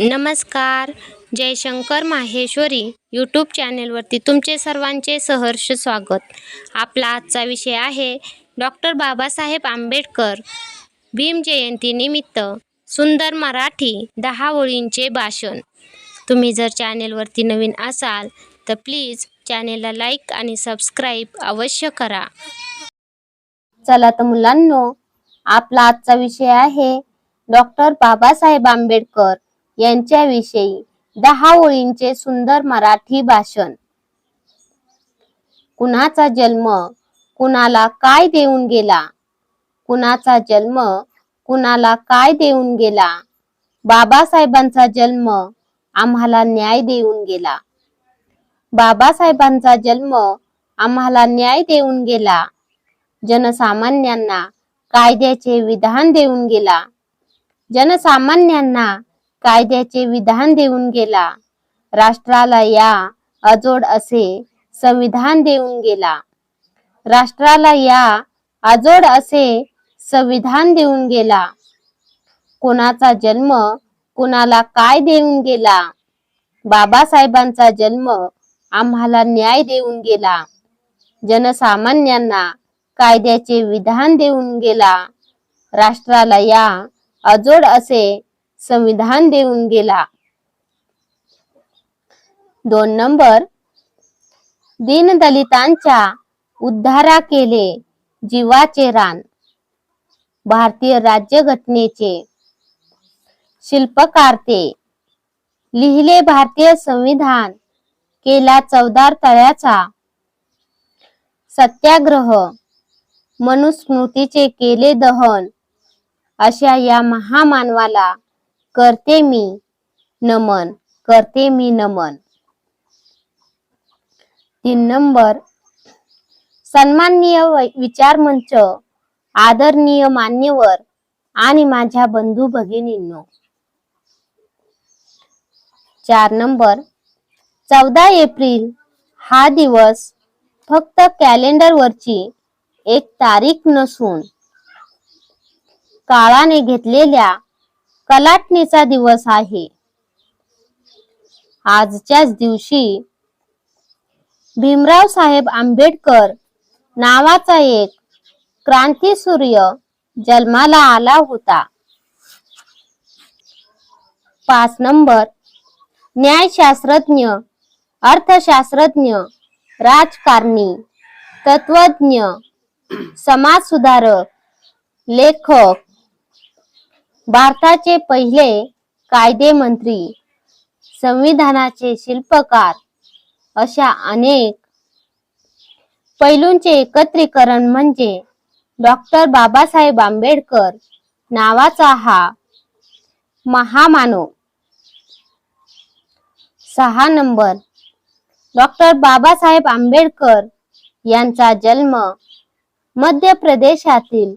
नमस्कार. जयशंकर माहेश्वरी यूट्यूब चॅनेलवरती तुमचे सर्वांचे सहर्ष स्वागत. आपला आजचा विषय आहे डॉक्टर बाबासाहेब आंबेडकर भीम जयंतीनिमित्त सुंदर मराठी दहा ओळींचे भाषण. तुम्ही जर चॅनेलवरती नवीन असाल तर प्लीज चॅनेलला लाईक आणि सबस्क्राईब अवश्य करा. चला तर मुलांनो आपला आजचा विषय आहे डॉक्टर बाबासाहेब आंबेडकर यांच्याविषयी दहा ओळींचे सुंदर मराठी भाषण. कुणाचा जन्म कुणाला काय देऊन गेला? कुणाचा जन्म कुणाला काय देऊन गेला? बाबासाहेबांचा जन्म आम्हाला न्याय देऊन गेला. बाबासाहेबांचा जन्म आम्हाला न्याय देऊन गेला. जनसामान्यांना कायद्याचे विधान देऊन गेला. जनसामान्यांना कायद्याचे विधान देऊन गेला. राष्ट्राला या अजोड असे संविधान देऊन गेला. राष्ट्राला या अजोड असे संविधान देऊन गेला. कोणाचा जन्म कुणाला काय देऊन गेला? बाबासाहेबांचा जन्म आम्हाला न्याय देऊन गेला. जनसामान्यांना कायद्याचे विधान देऊन गेला. राष्ट्राला या अजोड असे संविधान देऊन गेला. दोन नंबर. दीनदलितांच्या उद्धारा केले जीवाचे रान. भारतीय राज्यघटनेचे शिल्पकार ते लिहिले भारतीय संविधान केला चौदार तळ्याचा सत्याग्रह. मनुस्मृतीचे केले दहन. अशा या महामानवाला करते मी नमन करते मी नमन. तीन नंबर सन्माननीय विचार मंच आदरणीय मान्यवर आणि माझ्या बंधू भगिनींनो. चार नंबर चौदा एप्रिल हा दिवस फक्त कॅलेंडरवरची एक तारीख नसून काळाने घेतलेल्या कलाटणीचा दिवस आहे. आजच्याच दिवशी भीमराव साहेब आंबेडकर नावाचा एक क्रांती सूर्य जन्माला आला होता. पाच नंबर न्यायशास्त्रज्ञ अर्थशास्त्रज्ञ राजकारणी तत्वज्ञ समाजसुधारक लेखक भारताचे पहिले कायदे मंत्री संविधानाचे शिल्पकार अशा अनेक पैलूंचे एकत्रीकरण म्हणजे डॉक्टर बाबासाहेब आंबेडकर नावाचा हा महामानव. सहा नंबर डॉक्टर बाबासाहेब आंबेडकर यांचा जन्म मध्य प्रदेशातील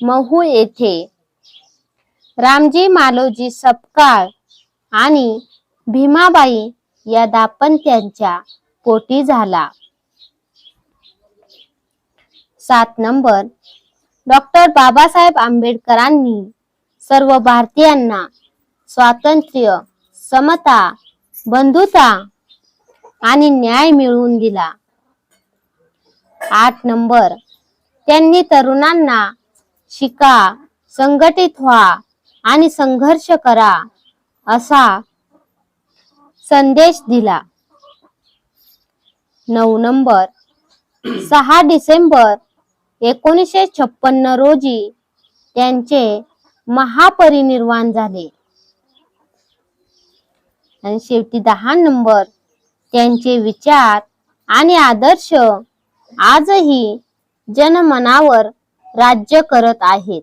महू येथे रामजी मालोजी सपकाळ आणि भीमाबाई या दाम्पत्यांच्या पोटी झाला. सात नंबर. डॉक्टर बाबासाहेब आंबेडकरांनी सर्व भारतीयांना स्वातंत्र्य समता बंधुता आणि न्याय मिळवून दिला. आठ नंबर. त्यांनी तरुणांना शिका संघटित व्हा आणि संघर्ष करा असा संदेश दिला. नऊ नंबर. सहा डिसेंबर एकोणीसशे छप्पन्न रोजी त्यांचे महापरिनिर्वाण झाले. आणि शेवटी दहा नंबर. त्यांचे विचार आणि आदर्श आजही जनमनावर राज्य करत आहेत.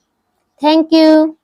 Thank you.